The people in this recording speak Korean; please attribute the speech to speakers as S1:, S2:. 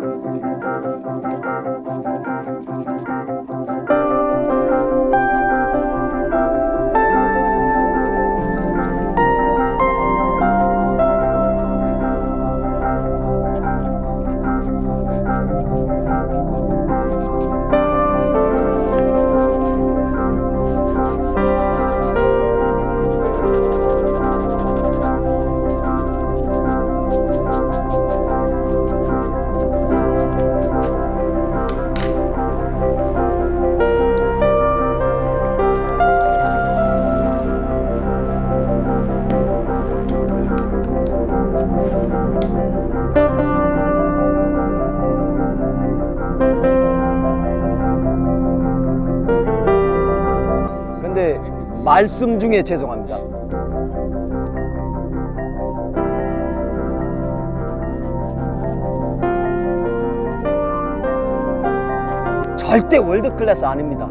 S1: Bye. 말씀 중에 죄송합니다. 절대 월드 클래스 아닙니다.